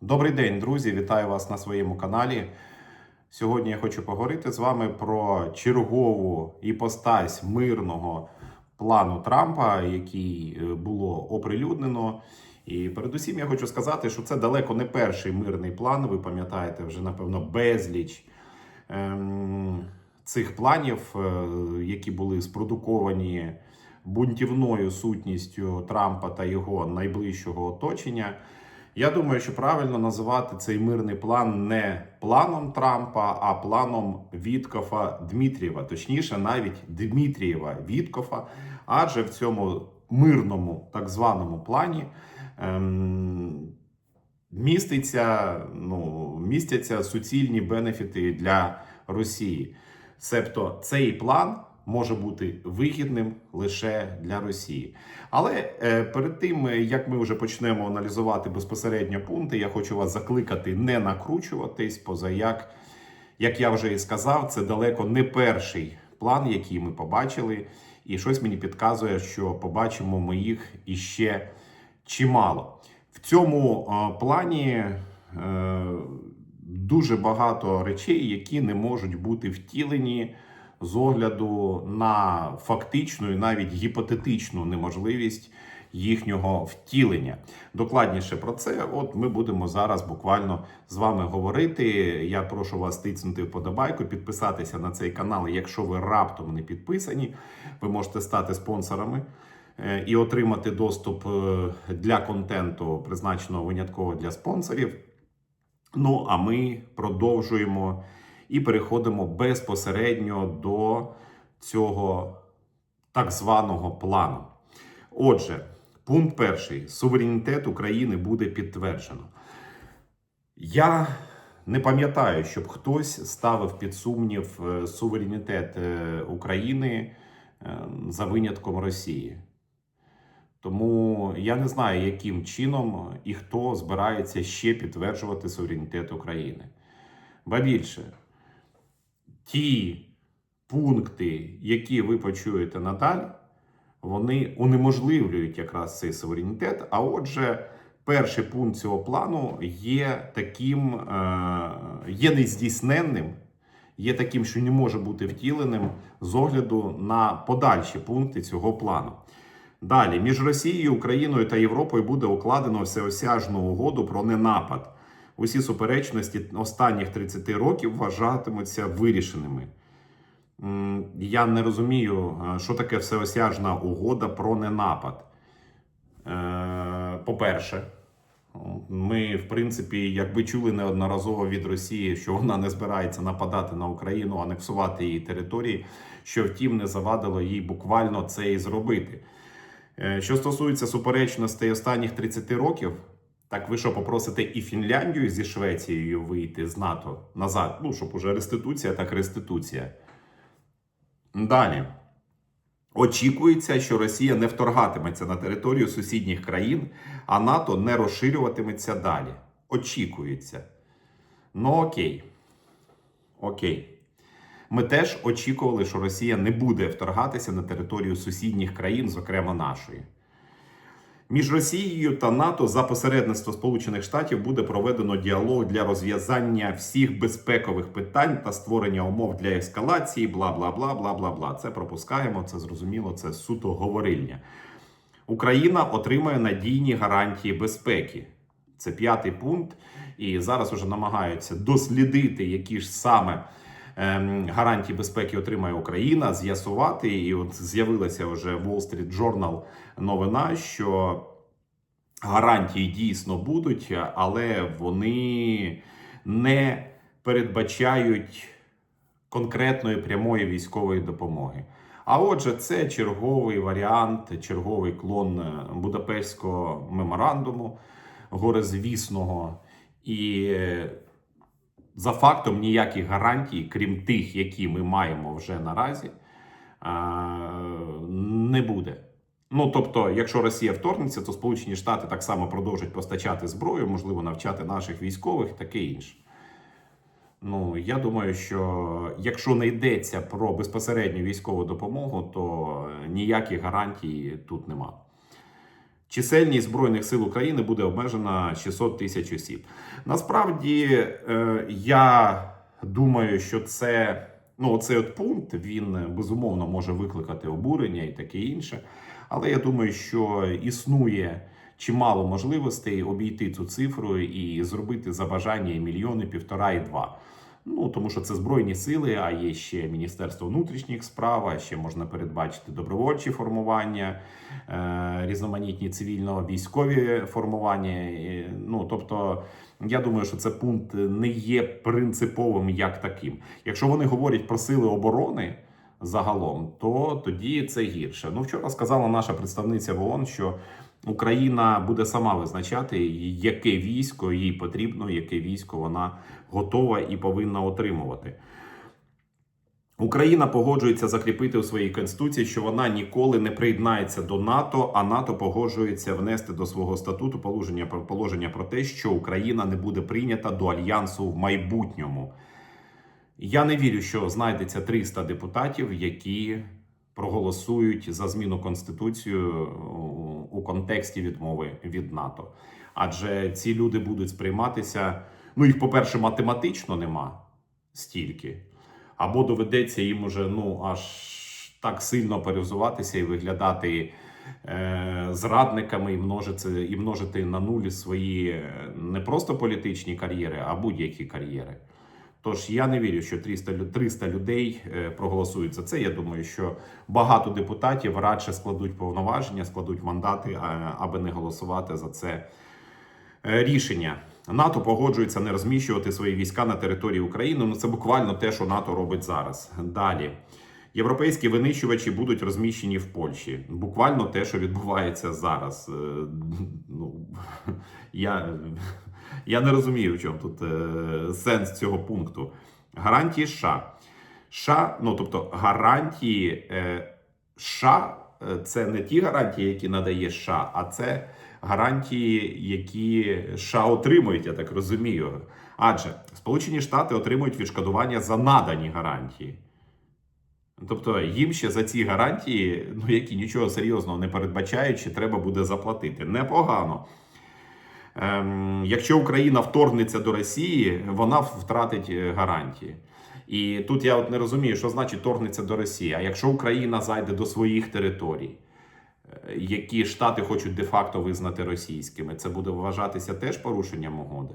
Добрий день, друзі! Вітаю вас на своєму каналі. Сьогодні я хочу поговорити з вами про чергову іпостась мирного плану Трампа, який е, було оприлюднено. І передусім я хочу сказати, що це далеко не перший мирний план. Ви пам'ятаєте, вже напевно безліч ем, цих планів, е, які були спродуковані бунтівною сутністю Трампа та його найближчого оточення. Я думаю, що правильно називати цей мирний план не планом Трампа, а планом Віткофа Дмитрієва, точніше, навіть Дмитрієва Віткофа. Адже в цьому мирному так званому плані ем, міститься, ну, містяться суцільні бенефіти для Росії. Себто цей план може бути вигідним лише для Росії. Але е, перед тим е, як ми вже почнемо аналізувати безпосередньо пункти, я хочу вас закликати не накручуватись, поза як, як я вже і сказав, це далеко не перший план, який ми побачили, і щось мені підказує, що побачимо ми їх іще чимало. В цьому е, плані е, дуже багато речей, які не можуть бути втілені з огляду на фактичну і навіть гіпотетичну неможливість їхнього втілення. Докладніше про це, от ми будемо зараз буквально з вами говорити. Я прошу вас тицнути вподобайку, підписатися на цей канал. Якщо ви раптом не підписані, ви можете стати спонсорами. е, І отримати доступ е, для контенту, призначеного винятково для спонсорів. Ну, а ми продовжуємо і переходимо безпосередньо до цього так званого плану. Отже, пункт перший: суверенітет України буде підтверджено. Я не пам'ятаю, щоб хтось ставив під сумнів е, суверенітет е, України е, за винятком Росії. Тому я не знаю, яким чином і хто збирається ще підтверджувати суверенітет України. Ба більше, ті пункти, які ви почуєте надалі, вони унеможливлюють якраз цей суверенітет. А отже, перший пункт цього плану є таким, е, є нездійсненним, є таким, що не може бути втіленим з огляду на подальші пункти цього плану. Далі між Росією, Україною та Європою буде укладено всеосяжну угоду про ненапад. Усі суперечності останніх 30 років вважатимуться вирішеними. Я не розумію, е, що таке всеосяжна угода про ненапад. Е, По-перше, ми, в принципі, якби чули неодноразово від Росії, що вона не збирається нападати на Україну, анексувати її території, що втім не завадило їй буквально це і зробити. Е, Що стосується суперечностей останніх 30 років, так ви що попросите і Фінляндію зі Швецією вийти з НАТО назад? Ну, щоб уже реституція, так реституція. Далі. Очікується, що Росія не вторгатиметься на територію сусідніх країн, а НАТО не розширюватиметься далі. Очікується. Ну окей. Окей. Ми теж очікували, що Росія не буде вторгатися на територію сусідніх країн, зокрема нашої. Між Росією та НАТО за посередництво Сполучених Штатів буде проведено діалог для розв'язання всіх безпекових питань та створення умов для ескалації, бла бла бла бла бла бла. Це пропускаємо, це зрозуміло, це суто говорильня. Україна отримає надійні гарантії безпеки. Це п'ятий пункт. І зараз вже намагаються дослідити, які ж саме ем, гарантії безпеки отримає Україна, з'ясувати. І от з'явилася вже Wall Street Journal новина, що гарантії дійсно будуть, але вони не передбачають конкретної прямої військової допомоги. А отже, це черговий варіант, черговий клон Будапештського меморандуму, горизвісного. І е, за фактом ніяких гарантій, крім тих, які ми маємо вже наразі, е, не буде. Ну тобто, якщо Росія вторгнеться, то Сполучені Штати так само продовжать постачати зброю, можливо, навчати наших військових, таке інше. Ну, я думаю, що якщо не йдеться про безпосередню військову допомогу, то ніяких гарантій тут нема. Чисельність Збройних сил України буде обмежена 600 тисяч осіб. Насправді, е, я думаю, що це ну, оцей от пункт він е, безумовно може викликати обурення і таке інше. Але я думаю, що існує чимало можливостей обійти цю цифру і зробити за бажання мільйони, півтора і два. Ну тому що це збройні сили, а є ще Міністерство внутрішніх справ, а ще можна передбачити добровольчі формування, е, різноманітні цивільно-військові формування. Ну тобто, я думаю, що це пункт не є принциповим як таким. Якщо вони говорять про сили оборони загалом, то тоді це гірше. Ну вчора сказала наша представниця в ООН, що Україна буде сама визначати, яке військо їй потрібно, яке військо вона готова і повинна отримувати. Україна погоджується закріпити у своїй конституції, що вона ніколи не приєднається до НАТО, а НАТО погоджується внести до свого статуту положення положення про те, що Україна не буде прийнята до альянсу в майбутньому. Я не вірю, що знайдеться 300 депутатів, які проголосують за зміну конституцію у контексті відмови від НАТО. Адже ці люди будуть сприйматися. Ну, їх, по-перше, математично нема стільки, або доведеться їм уже ну аж так сильно перевзуватися і виглядати е, зрадниками і множити, і множити на нулі свої е, не просто політичні кар'єри, а будь-які кар'єри. Тож я не вірю, що 300, 300 людей е, проголосують за це. Я думаю, що багато депутатів радше складуть повноваження, складуть мандати, аби не голосувати за це е, рішення. НАТО погоджується не розміщувати свої війська на території України. Ну це буквально те, що НАТО робить зараз. Далі. Європейські винищувачі будуть розміщені в Польщі. Буквально те, що відбувається зараз. Е, Ну, я, я не розумію, в чому тут е, сенс цього пункту. Гарантії США. США, ну тобто гарантії е, США е, це не ті гарантії, які надає США, а це гарантії, які США отримують, я так розумію. Адже Сполучені Штати отримують відшкодування за надані гарантії. Тобто їм ще за ці гарантії, ну які нічого серйозного не передбачаючи, треба буде заплатити. Непогано. Ем, якщо Україна вторгнеться до Росії, вона втратить е, гарантії. І тут я от не розумію, що значить вторгнеться до Росії. А якщо Україна зайде до своїх територій, е, які Штати хочуть де-факто визнати російськими, це буде вважатися теж порушенням угоди.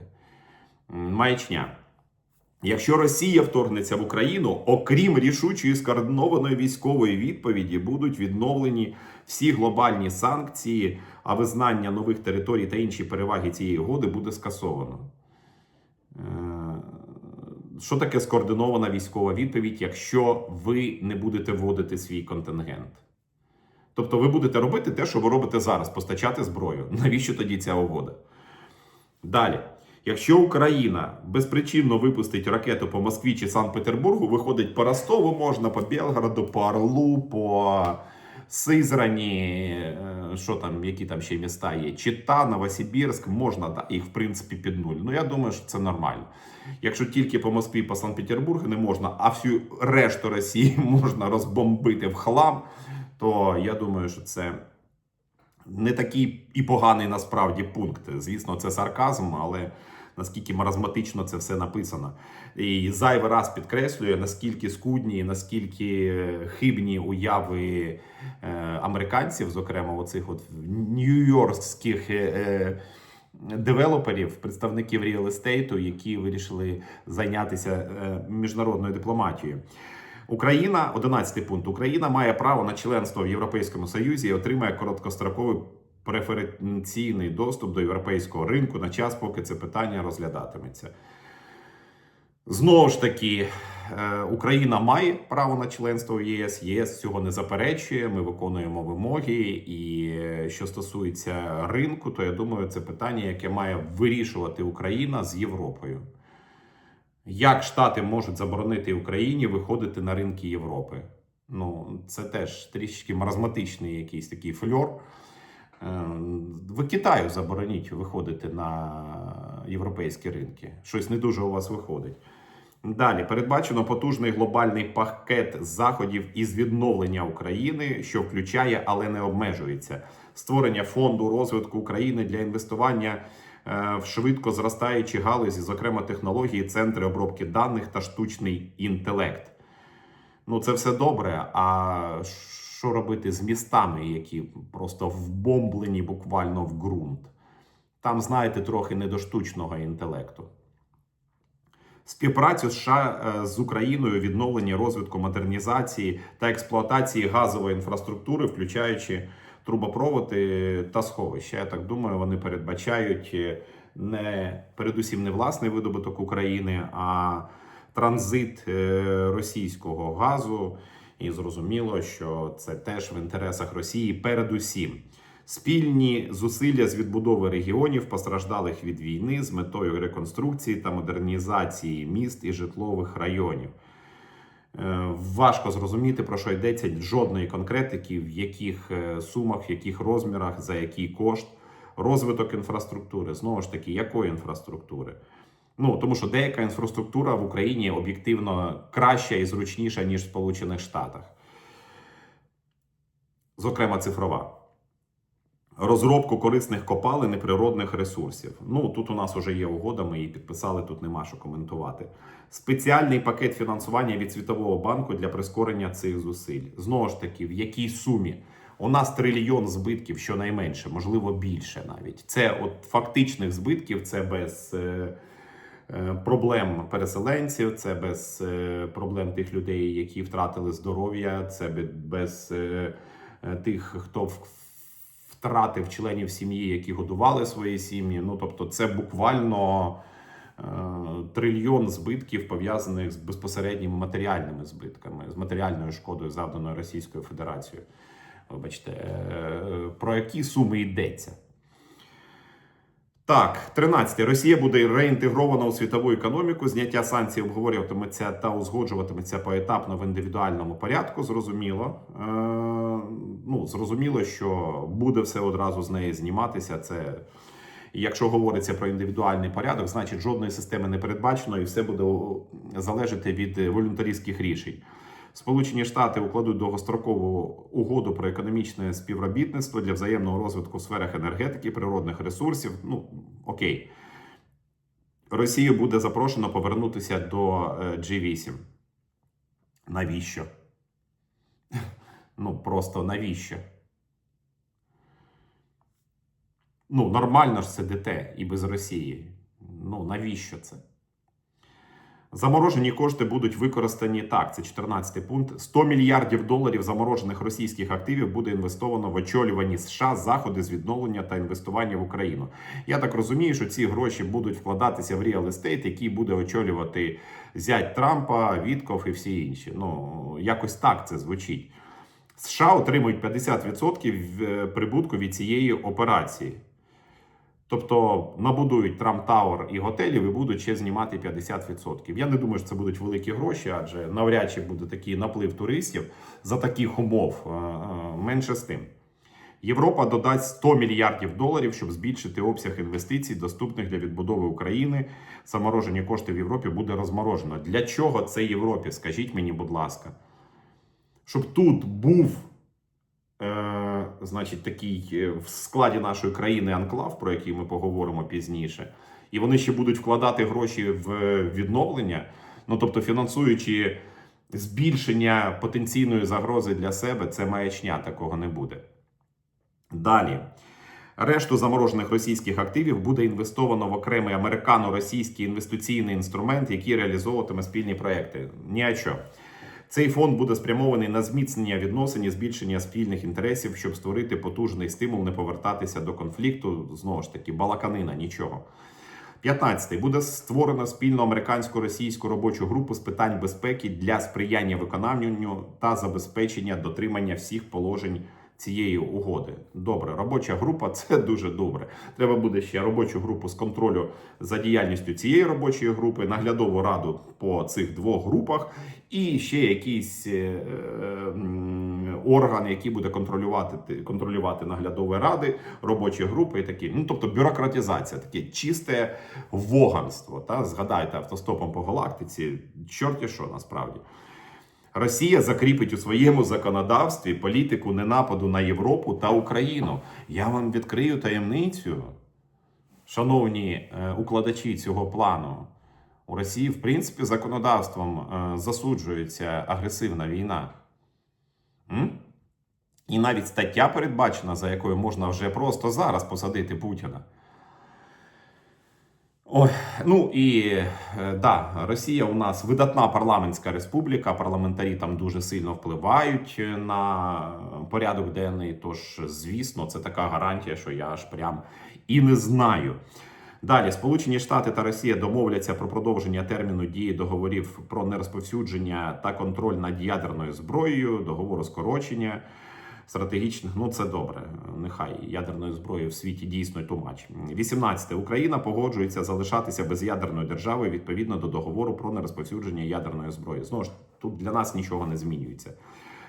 Маячня. Якщо Росія вторгнеться в Україну, окрім рішучої скоординованої військової відповіді, будуть відновлені всі глобальні санкції, а визнання нових територій та інші переваги цієї угоди буде скасовано. Е, Що таке скоординована військова відповідь, якщо ви не будете вводити свій контингент? Тобто ви будете робити те, що ви робите зараз, постачати зброю. Навіщо тоді ця угода? Далі. Якщо Україна безпричинно випустить ракету по Москві чи Санкт-Петербургу, виходить по Ростову можна, по Белгороду, по Орлу, по Сизрані, що там, які там ще міста є, Чита, Новосибірськ, можна їх в принципі під нуль. Ну я думаю, що це нормально. Якщо тільки по Москві, по Санкт-Петербургу не можна, а всю решту Росії можна розбомбити в хлам, то я думаю, що це не такий і поганий насправді пункт. Звісно, це сарказм, але наскільки маразматично це все написано. І зайвий раз підкреслює, наскільки скудні, наскільки хибні уяви е, американців, зокрема, оцих от нью-йоркських. е, е, Девелоперів, представників реал естейту, які вирішили зайнятися міжнародною дипломатією. Україна, 11 пункт. Україна має право на членство в Європейському Союзі і отримає короткостроковий преференційний доступ до європейського ринку на час, поки це питання розглядатиметься. Знову ж таки, е, Україна має право на членство в ЄС. ЄС цього не заперечує. Ми виконуємо вимоги. І е, що стосується ринку, то я думаю, це питання, яке має вирішувати Україна з Європою. Як Штати можуть заборонити Україні виходити на ринки Європи? Ну, це теж трішки маразматичний якийсь такий фльор. Е, Ви Китаю забороніть виходити на європейські ринки. Щось не дуже у вас виходить. Далі передбачено потужний глобальний пакет заходів із відновлення України, що включає, але не обмежується створення фонду розвитку України для інвестування е, в швидко зростаючі галузі, зокрема технології, центри обробки даних та штучний інтелект. Ну, це все добре. А що робити з містами, які просто вбомблені буквально в ґрунт? Там, знаєте, трохи не до штучного інтелекту. Співпрацю США е, з Україною, відновлення розвитку модернізації та експлуатації газової інфраструктури, включаючи трубопроводи та сховища. Я так думаю, вони передбачають е, не передусім не власний видобуток України, а транзит е, російського газу. І зрозуміло, що це теж в інтересах Росії передусім. Спільні зусилля з відбудови регіонів, постраждалих від війни, з метою реконструкції та модернізації міст і житлових районів. Е, Важко зрозуміти, про що йдеться жодної конкретики, в яких е, сумах, в яких розмірах, за який кошт, розвиток інфраструктури. Знову ж таки, якої інфраструктури? Ну тому що деяка інфраструктура в Україні об'єктивно краща і зручніша ніж в Сполучених Штатах, зокрема цифрова. Розробку корисних копалин і природних ресурсів. Ну тут у нас вже є угода, ми її підписали. Тут нема що коментувати. Спеціальний пакет фінансування від Світового банку для прискорення цих зусиль. Знову ж таки, в якій сумі? У нас трильйон збитків, щонайменше, можливо, більше навіть. Це от фактичних збитків, це без е, проблем переселенців, це без е, проблем тих людей, які втратили здоров'я, це без е, е, тих, хто втратив членів сім'ї, які годували свої сім'ї. Ну тобто, це буквально е, трильйон збитків пов'язаних з безпосередніми матеріальними збитками, з матеріальною шкодою, завданою Російською Федерацією. Вибачте, е, про які суми йдеться? Так, 13. Росія буде реінтегрована у світову економіку. Зняття санкцій обговорюватиметься та узгоджуватиметься поетапно в індивідуальному порядку. Зрозуміло. Е, ну, зрозуміло, що буде все одразу з неї зніматися. Це якщо говориться про індивідуальний порядок, значить жодної системи не передбачено, і все буде залежати від е, волюнтаристських рішень. Сполучені Штати укладуть довгострокову угоду про економічне співробітництво для взаємного розвитку в сферах енергетики, природних ресурсів. Ну окей, Росію буде запрошено повернутися до е, G8. Навіщо? Ну просто навіщо? Ну, нормально ж сидите і без Росії. Ну, навіщо це? Заморожені кошти будуть використані так. Це 14 пункт. 100 мільярдів доларів заморожених російських активів буде інвестовано в очолювані США заходи з відновлення та інвестування в Україну. Я так розумію, що ці гроші будуть вкладатися в реал естейт, який буде очолювати зять Трампа, Вітков і всі інші. Ну якось так це звучить. США отримують 50% е, прибутку від цієї операції. Тобто набудують Трамп Тауер і готелів і будуть ще знімати 50%. Я не думаю, що це будуть великі гроші, адже навряд чи буде такий наплив туристів за таких умов. Менше з тим. Європа додасть 100 мільярдів доларів, щоб збільшити обсяг інвестицій, доступних для відбудови України. Заморожені кошти в Європі буде розморожено. Для чого це Європі? Скажіть мені, будь ласка, щоб тут був значить, такий е, в складі нашої країни анклав, про який ми поговоримо пізніше, і вони ще будуть вкладати гроші в відновлення, ну тобто фінансуючи збільшення потенційної загрози для себе, це маячня, такого не буде. Далі. Решту заморожених російських активів буде інвестовано в окремий американо-російський інвестиційний інструмент, який реалізовуватиме спільні проекти. Ні о чому. Цей фонд буде спрямований на зміцнення відносин і збільшення спільних інтересів, щоб створити потужний стимул не повертатися до конфлікту. Знову ж таки, балаканина, нічого. 15. Буде створено спільну американсько-російську робочу групу з питань безпеки для сприяння виконанню та забезпечення дотримання всіх положень цієї угоди. Добре, робоча група це дуже добре. Треба буде ще робочу групу з контролю за діяльністю цієї робочої групи, наглядову раду по цих двох групах, і ще якийсь е, е, орган, який буде контролювати контролювати наглядові ради, робочі групи і такі. Ну тобто бюрократизація, таке чисте воганство. Та згадайте автостопом по галактиці, чорті що насправді. Росія закріпить у своєму законодавстві політику ненападу на Європу та Україну. Я вам відкрию таємницю, шановні е, укладачі цього плану. У Росії, в принципі, законодавством е, засуджується агресивна війна. І навіть стаття передбачена, за якою можна вже просто зараз посадити Путіна. Ой, ну і е, да, Росія у нас видатна парламентська республіка. Парламентарі там дуже сильно впливають на порядок денний. Тож, звісно, це така гарантія, що я аж прям і не знаю. Далі, Сполучені Штати та Росія домовляться про продовження терміну дії договорів про нерозповсюдження та контроль над ядерною зброєю, договору скорочення стратегічних. Ну це добре. Нехай ядерної зброї в світі дійсно тумач. 18. Україна погоджується залишатися без'ядерною державою відповідно до договору про нерозповсюдження ядерної зброї. Знову ж тут для нас нічого не змінюється.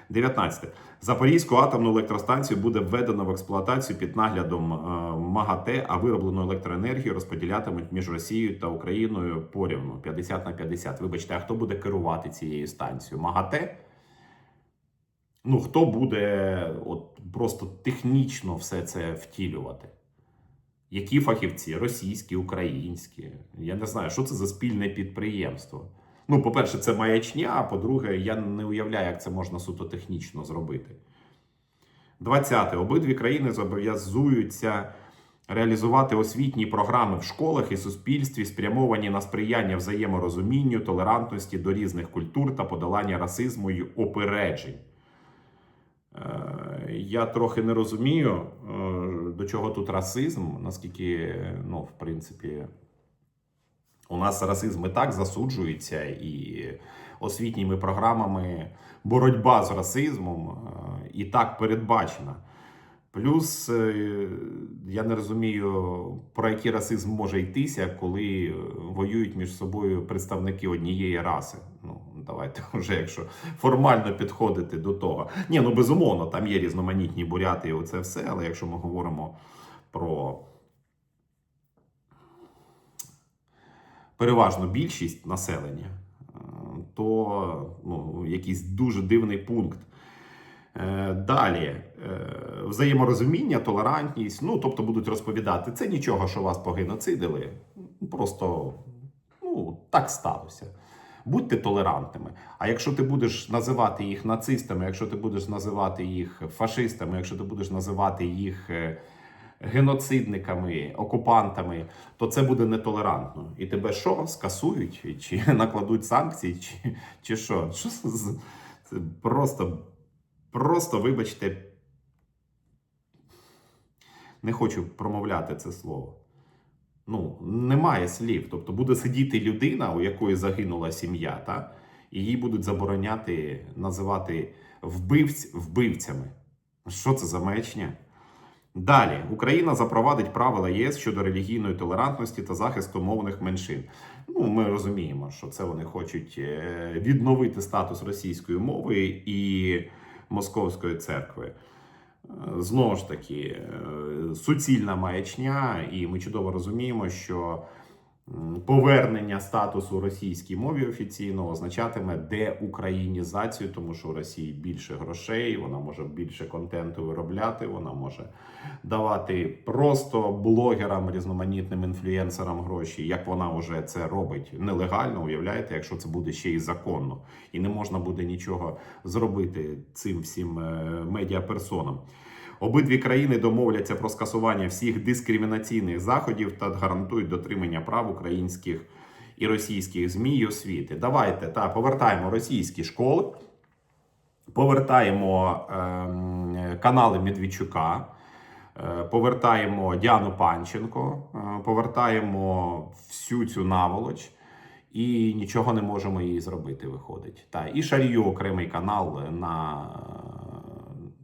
19. Запорізьку атомну електростанцію буде введено в експлуатацію під наглядом е, МАГАТЕ, а вироблену електроенергію розподілятимуть між Росією та Україною порівну 50 на 50. Вибачте, а хто буде керувати цією станцією? МАГАТЕ? Ну, хто буде от просто технічно все це втілювати? Які фахівці? Російські, українські? Я не знаю, що це за спільне підприємство. Ну, по-перше, це маячня, а по-друге, я не уявляю, як це можна суто технічно зробити. 20. Обидві країни зобов'язуються реалізувати освітні програми в школах і суспільстві, спрямовані на сприяння взаєморозумінню, толерантності до різних культур та подолання расизму й опереджень. Е, Я трохи не розумію, е, до чого тут расизм, наскільки, ну, в принципі, у нас расизм і так засуджується, і освітніми програмами боротьба з расизмом е, і так передбачена. Плюс е, я не розумію, про який расизм може йтися, коли е, воюють між собою представники однієї раси. Ну, давайте вже, якщо формально підходити до того. Ні, ну безумовно, там є різноманітні буряти і оце все, але якщо ми говоримо про переважну більшість населення, е, то ну, якийсь дуже дивний пункт. Е, Далі е, взаєморозуміння, толерантність. Ну, тобто будуть розповідати, це нічого, що вас погеноцидили. Просто ну, так сталося. Будьте толерантними. А якщо ти будеш називати їх нацистами, якщо ти будеш називати їх фашистами, якщо ти будеш називати їх геноцидниками, окупантами, то це буде нетолерантно. І тебе що? Скасують? Чи накладуть санкції, чи, чи що? Це просто. Просто, вибачте, не хочу промовляти це слово. Ну, немає слів. Тобто буде сидіти людина, у якої загинула сім'я, та? і їй будуть забороняти називати вбивць вбивцями. Що це за маячня? Далі Україна запровадить правила ЄС щодо релігійної толерантності та захисту мовних меншин. Ну, ми розуміємо, що це вони хочуть е, відновити статус російської мови і московської церкви. Е, Знову ж таки, е, суцільна маячня, і ми чудово розуміємо, що повернення статусу російській мові офіційно означатиме деукраїнізацію, тому що у Росії більше грошей, вона може більше контенту виробляти, вона може давати просто блогерам, різноманітним інфлюенсерам гроші, як вона вже це робить нелегально. Уявляєте, якщо це буде ще й законно, і не можна буде нічого зробити цим всім е, медіаперсонам. Обидві країни домовляться про скасування всіх дискримінаційних заходів та гарантують дотримання прав українських і російських змі і освіти. Давайте та повертаємо російські школи, повертаємо ем, канали Медведчука. Е, Повертаємо Діану Панченко, е, повертаємо всю цю наволоч, і нічого не можемо їй зробити. Виходить. Та і Шарію окремий канал на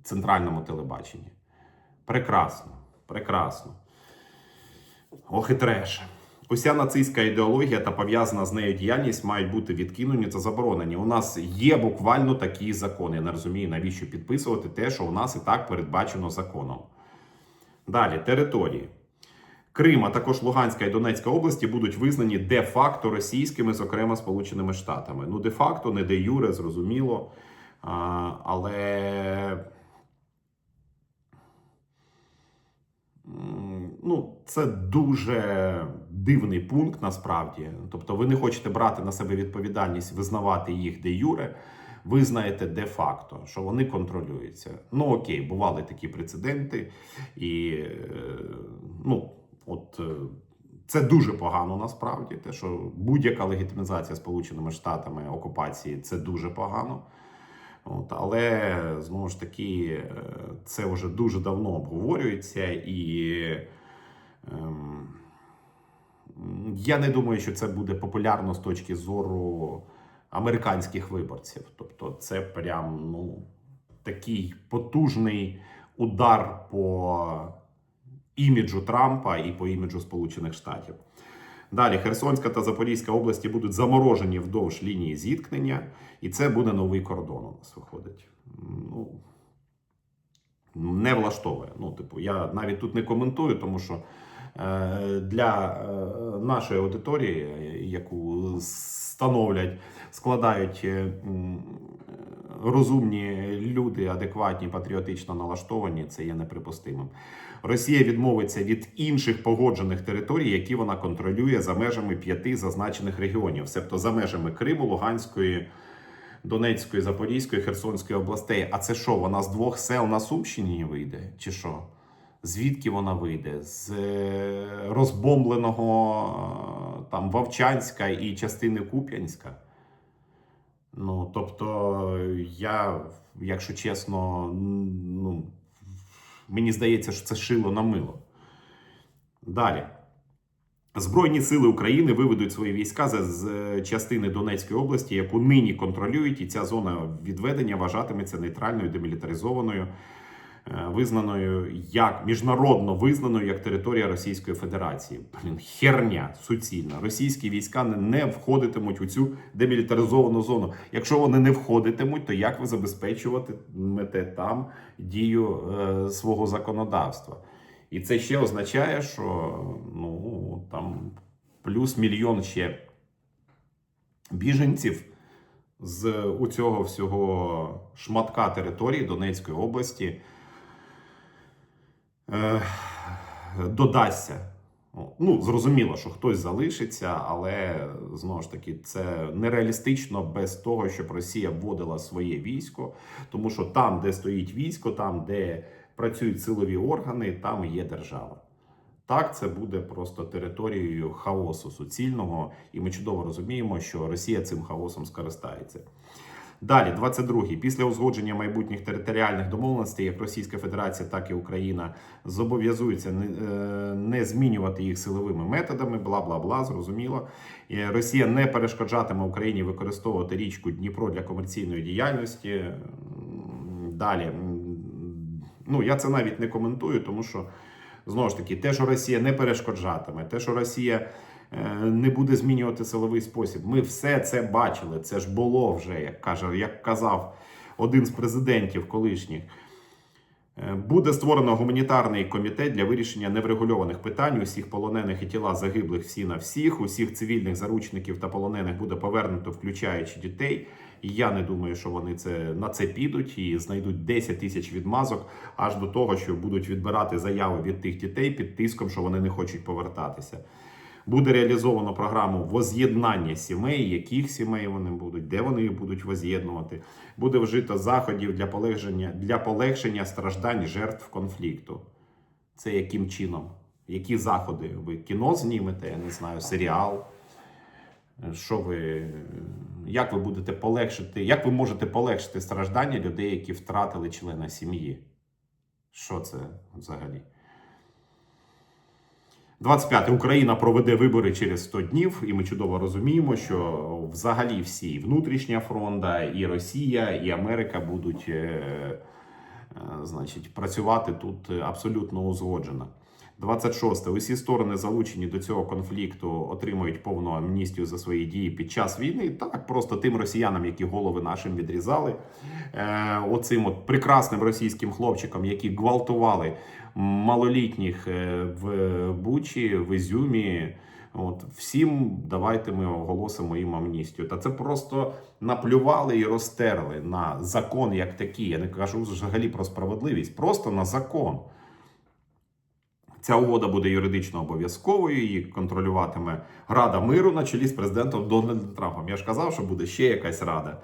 центральному телебаченні. Прекрасно, прекрасно. Ох і треш. Уся нацистська ідеологія та пов'язана з нею діяльність мають бути відкинені та заборонені. У нас є буквально такі закони. Я не розумію, навіщо підписувати те, що у нас і так передбачено законом. Далі, території. Крим, а також Луганська і Донецька області будуть визнані де-факто російськими, зокрема Сполученими Штатами. Ну, де-факто, не де-юре, зрозуміло. А, але Ну, це дуже дивний пункт насправді. Тобто, ви не хочете брати на себе відповідальність, визнавати їх де юре, ви знаєте де-факто, що вони контролюються. Ну окей, бували такі прецеденти, і е, ну, от. е, Це дуже погано насправді. Те, що будь-яка легітимізація Сполученими Штатами окупації це дуже погано. От, але знову ж таки, е, це вже дуже давно обговорюється, і ем, я не думаю, що це буде популярно з точки зору американських виборців. Тобто, це прям ну, такий потужний удар по іміджу Трампа і по іміджу Сполучених Штатів. Далі Херсонська та Запорізька області будуть заморожені вдовж лінії зіткнення, і це буде новий кордон. У нас виходить. Ну, не влаштовує. Ну, типу, я навіть тут не коментую, тому що е, для е, нашої аудиторії, яку становлять, складають е, розумні люди, адекватні, патріотично налаштовані, це є неприпустимим. Росія відмовиться від інших погоджених територій, які вона контролює за межами п'яти зазначених регіонів, себто за межами Криму, Луганської, Донецької, Запорізької, Херсонської областей. А це що? Вона з двох сел на Сумщині вийде? Чи що? Звідки вона вийде? З е, розбомбленого е, там Вовчанська і частини Куп'янська? Ну, тобто, я, якщо чесно, ну, мені здається, що це шило на мило. Далі. Збройні сили України виведуть свої війська з, частини Донецької області, яку нині контролюють, і ця зона відведення вважатиметься нейтральною, демілітаризованою, визнаною як міжнародно визнаною як територія Російської Федерації. Блін, херня суцільна. Російські війська не, не входитимуть у цю демілітаризовану зону. Якщо вони не входитимуть, то як ви забезпечуватимете там дію е, свого законодавства? І це ще означає, що ну там плюс мільйон ще біженців з у цього всього шматка території Донецької області е, додасться. Ну, зрозуміло, що хтось залишиться, але знову ж таки це нереалістично без того, щоб Росія вводила своє військо, тому що там, де стоїть військо, там, де працюють силові органи, там є держава. Так, це буде просто територією хаосу суцільного, і ми чудово розуміємо, що Росія цим хаосом скористається. Далі, 22-й. Після узгодження майбутніх територіальних домовленостей, як Російська Федерація, так і Україна зобов'язуються не, е, не змінювати їх силовими методами, бла бла бла. Зрозуміло. Росія не перешкоджатиме Україні використовувати річку Дніпро для комерційної діяльності. Далі, ну я це навіть не коментую, тому що знову ж таки, те, що Росія не перешкоджатиме, те, що Росія е, не буде змінювати силовий спосіб. Ми все це бачили. Це ж було вже, як каже, як казав один з президентів колишніх. Е, Буде створено гуманітарний комітет для вирішення неврегульованих питань. Усіх полонених і тіла загиблих всі на всіх, усіх цивільних заручників та полонених буде повернуто, включаючи дітей. Я не думаю, що вони це на це підуть і знайдуть 10 тисяч відмазок аж до того, що будуть відбирати заяви від тих дітей під тиском, що вони не хочуть повертатися. Буде реалізовано програму воз'єднання сімей, яких сімей вони будуть, де вони їх будуть воз'єднувати. Буде вжито заходів для полегшення, для полегшення страждань жертв конфлікту. Це яким чином? Які заходи? Ви кіно знімете, я не знаю, серіал. Що ви, як ви будете полегшити, як ви можете полегшити страждання людей, які втратили члена сім'ї? Що це взагалі? 25. Україна проведе вибори через 100 днів, і ми чудово розуміємо, що взагалі всі і внутрішня фронта, і Росія, і Америка будуть е, е, значить, працювати тут е, абсолютно узгоджено. 26. Усі сторони залучені до цього конфлікту отримують повну амністію за свої дії під час війни. Так, просто тим росіянам, які голови нашим відрізали, е, оцим от прекрасним російським хлопчикам, які гвалтували малолітніх е, в Бучі, в Ізюмі. От всім давайте ми оголосимо їм амністію. Та це просто наплювали і розтерли на закон як такий. Я не кажу взагалі про справедливість, просто на закон. Ця угода буде юридично обов'язковою. Її контролюватиме Рада миру на чолі з президентом Дональдом Трампом. Я ж казав, що буде ще якась рада.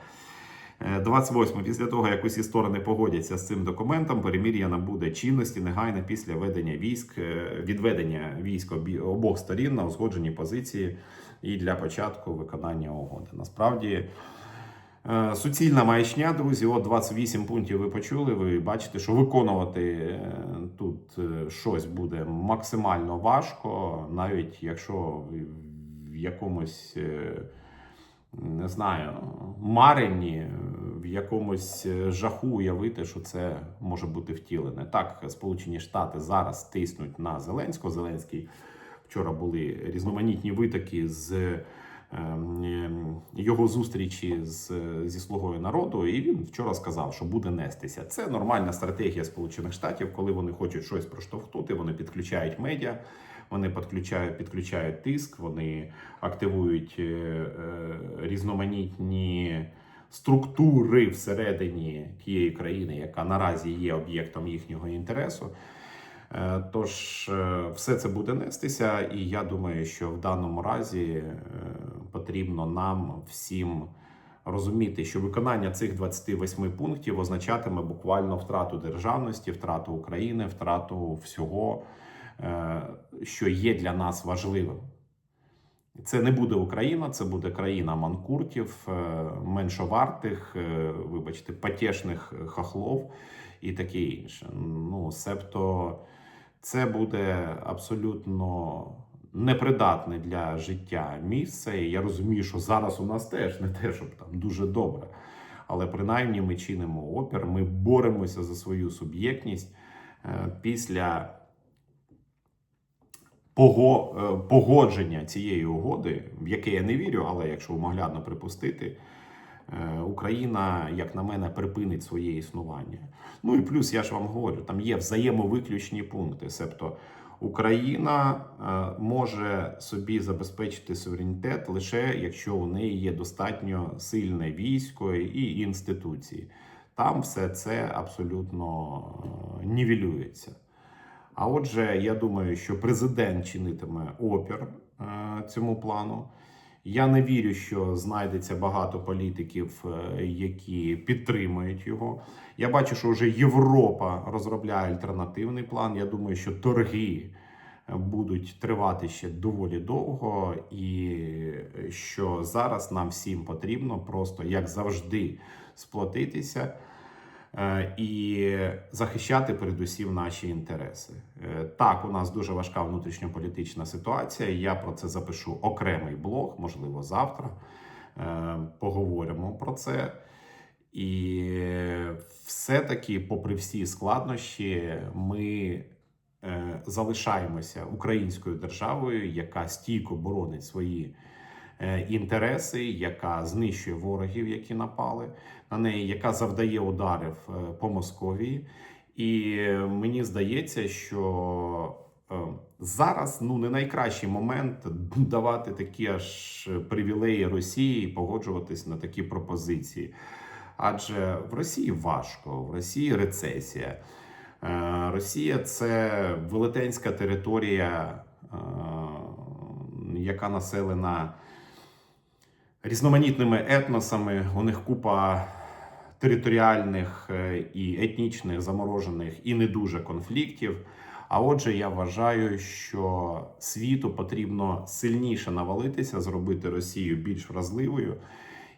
Е, 28. Після того, як усі сторони погодяться з цим документом, перемір'я набуде чинності негайно після ведення військ, е, відведення військ обох сторін на узгоджені позиції і для початку виконання угоди. Насправді. Е, Суцільна маячня, друзі. От 28 пунктів ви почули. Ви бачите, що виконувати е, тут е, щось буде максимально важко, навіть якщо в якомусь. Не знаю, маренні, в якомусь жаху уявити, що це може бути втілене. Так, Сполучені Штати зараз тиснуть на Зеленського. Зеленський вчора були різноманітні витоки з його зустрічі з, зі слугою народу, і він вчора сказав, що буде нестися. Це нормальна стратегія Сполучених Штатів, коли вони хочуть щось проштовхнути, вони підключають медіа, вони підключають, підключають тиск, вони активують е, е, різноманітні структури всередині тієї країни, яка наразі є об'єктом їхнього інтересу. Е, Тож е, все це буде нестися, і я думаю, що в даному разі е, потрібно нам всім розуміти, що виконання цих 28 пунктів означатиме буквально втрату державності, втрату України, втрату всього, що є для нас важливим. Це не буде Україна, це буде країна манкуртів, меншовартих, вибачте, потішних хахлов і таке інше. Ну, себто, це буде абсолютно непридатне для життя місце. І я розумію, що зараз у нас теж не те, щоб там дуже добре. Але принаймні ми чинимо опір, ми боремося за свою суб'єктність Е, після е, погодження цієї угоди, в яке я не вірю, але якщо умоглядно припустити, Україна, як на мене, припинить своє існування. Ну і плюс я ж вам говорю, там є взаємовиключні пункти. Себто Україна е, може собі забезпечити суверенітет лише якщо у неї є достатньо сильне військо і інституції. Там все це абсолютно е, нівелюється. А отже, я думаю, що президент чинитиме опір е, цьому плану. Я не вірю, що знайдеться багато політиків, е, які підтримують його. Я бачу, що вже Європа розробляє альтернативний план. Я думаю, що торги е, будуть тривати ще доволі довго, і е, що зараз нам всім потрібно просто як завжди сплотитися і захищати передусім наші інтереси. Е, Так, у нас дуже важка внутрішньополітична ситуація. Я про це запишу окремий блог, можливо, завтра. Е, Поговоримо про це. І все-таки, попри всі складнощі, ми е, залишаємося українською державою, яка стійко боронить свої е, інтереси, яка знищує ворогів, які напали на неї, яка завдає ударів е, по Московії. І е, мені здається, що е, зараз ну не найкращий момент давати такі аж привілеї Росії і погоджуватись на такі пропозиції. Адже в Росії важко, в Росії рецесія. Е, Росія це велетенська територія, е, яка населена різноманітними етносами. У них купа територіальних е, і етнічних заморожених і не дуже конфліктів. А отже, я вважаю, що світу потрібно сильніше навалитися, зробити Росію більш вразливою,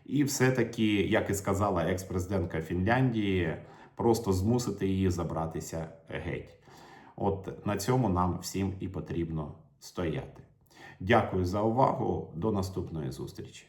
і все-таки, як і сказала екс-президентка Фінляндії, просто змусити її забратися геть. От на цьому нам всім і потрібно стояти. Дякую за увагу. До наступної зустрічі.